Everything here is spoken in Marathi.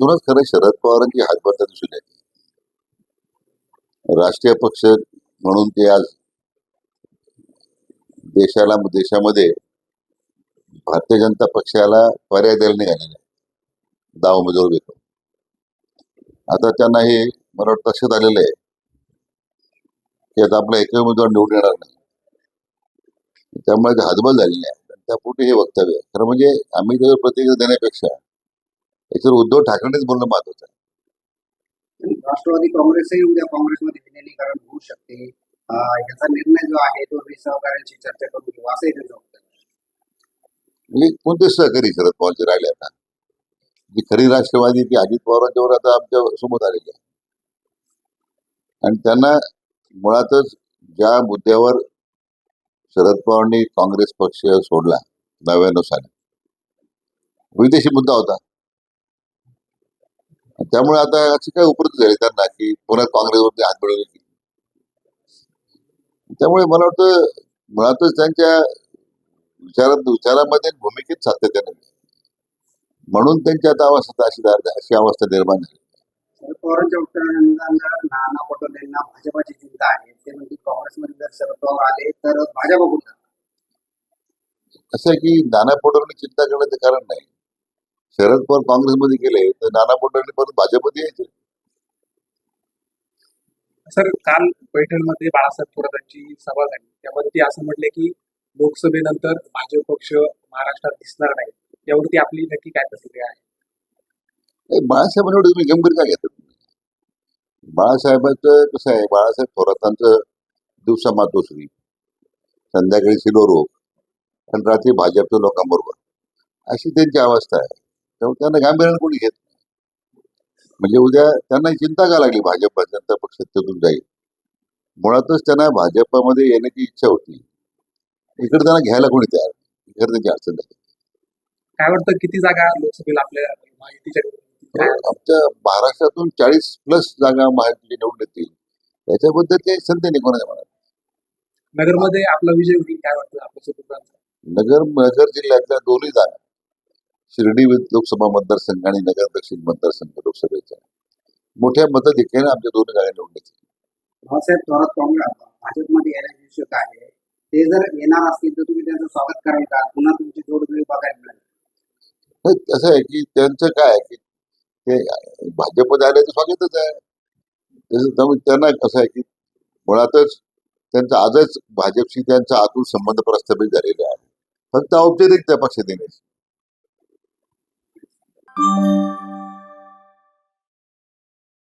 त्याच्यातूनच खरं शरद पवारांची हातभारता दिसून येते राष्ट्रीय पक्ष म्हणून ते आज देशाला देशामध्ये भारतीय जनता पक्षाला पर्याय द्यायला निघालेले आहे दहा उमेदवार घेतो. आता त्यांना हे मला वाटतं लक्षात आलेलं आहे की आता आपला एकही उमेदवार निवडून येणार नाही. त्यामुळे हातबल झालेली आहे. आणि त्यापुढे हे वक्तव्य आहे. खरं म्हणजे आम्ही त्यावर प्रतिक्रिया देण्यापेक्षा याच्यावर उद्धव ठाकरेंनीच बोलणं महत्वाचं आहे राष्ट्रवादी काँग्रेसही उद्या काँग्रेसमध्ये विलिनीकरण होऊ शकते. याचा निर्णय जो आहे तो सहकार्यांशी चर्चा करून घेऊ असंही त्यांचं. म्हणजे कोणते सहकारी शरद पवारचे राहिले आता? जी खरी राष्ट्रवादी ती अजित पवारांच्यावर आता आमच्यासोबत आलेली आहे. आणि त्यांना मुळातच ज्या मुद्द्यावर शरद पवारांनी काँग्रेस पक्ष सोडला नव्याण्णव साली विदेशी मुद्दा होता. त्यामुळे आता अशी काय उपरत झाली त्यांना की पुन्हा काँग्रेसवरती हात मिळवले की त्यामुळे मला वाटतं मुळातच त्यांच्या विचारात विचारामध्ये भूमिकेत सातत्याने. म्हणून त्यांची आता अवस्था अशी अशी अवस्था निर्माण झाली. शरद पवारांच्या वक्तव्यानंतर नाना पटोलेंना भाजपाची चिंता आहे. ते म्हणजे काँग्रेसमध्ये जर शरद पवार आले तर भाजप असं की नाना पटोलेंनी चिंता करण्याचं कारण नाही. शरद पवार काँग्रेसमध्ये गेले तर नाना पटोले परत भाजपमध्ये यायचे. सर काल पैठणमध्ये बाळासाहेब थोरातांची सभा झाली. त्यामध्ये ते असं म्हटले की लोकसभेनंतर भाजप पक्ष महाराष्ट्रात दिसणार नाही. यावरती आपली नक्की काय प्रतिक्रिया आहे? बाळासाहेबांना एवढं तुम्ही गंभीर का घेतात बाळासाहेबांचं कसं आहे? बाळासाहेब थोरातांचं दिवसा मातोश्री संध्याकाळी शिलोरोग आणि रात्री भाजपच्या लोकांबरोबर. अशी त्यांची अवस्था आहे. त्यामुळे त्यांना गांभीर्यानं कोणी घेत नाही. म्हणजे उद्या त्यांना चिंता का लागली? भाजप जनता पक्ष सत्तेतून जाईल. मुळातच त्यांना भाजपमध्ये येण्याची इच्छा होती. इकडे त्यांना घ्यायला कोणी तयार नाही. इकडे त्यांची अडचण काय वाटतं? किती जागा लोकसभेला आपल्या आमच्या महाराष्ट्रातून चाळीस प्लस जागा महायुतीचे निवडून येतील. त्याच्याबद्दल काही संधी नाही कोणाच्या मनात नगरमध्ये आपला विजय होईल काय वाटतं? आपल्या नगर नगर जिल्ह्यातल्या दोन्ही जागा. शिर्डी लोकसभा मतदारसंघ आणि नगर दक्षिण मतदारसंघ लोकसभेचा. मोठ्या मताधिक्याने आमच्या दोन्ही जागा निवडून भाऊसाहेब थोरात काँग्रेस भाजपमध्ये येण्याचे आहे ते जर येणार असतील तर तुम्ही त्यांचं स्वागत कराल का? पुन्हा तुमची जोडगोळी बघायला मिळेल. असं आहे की त्यांचं काय आहे की ते भाजपमध्ये आले तर स्वागतच आहे. त्यामुळे त्यांना कसं आहे की मुळातच त्यांचं आजच भाजपशी त्यांचा आतून संबंध प्रस्थापित झालेले आहे. फक्त औपचारिक त्या पक्षात Música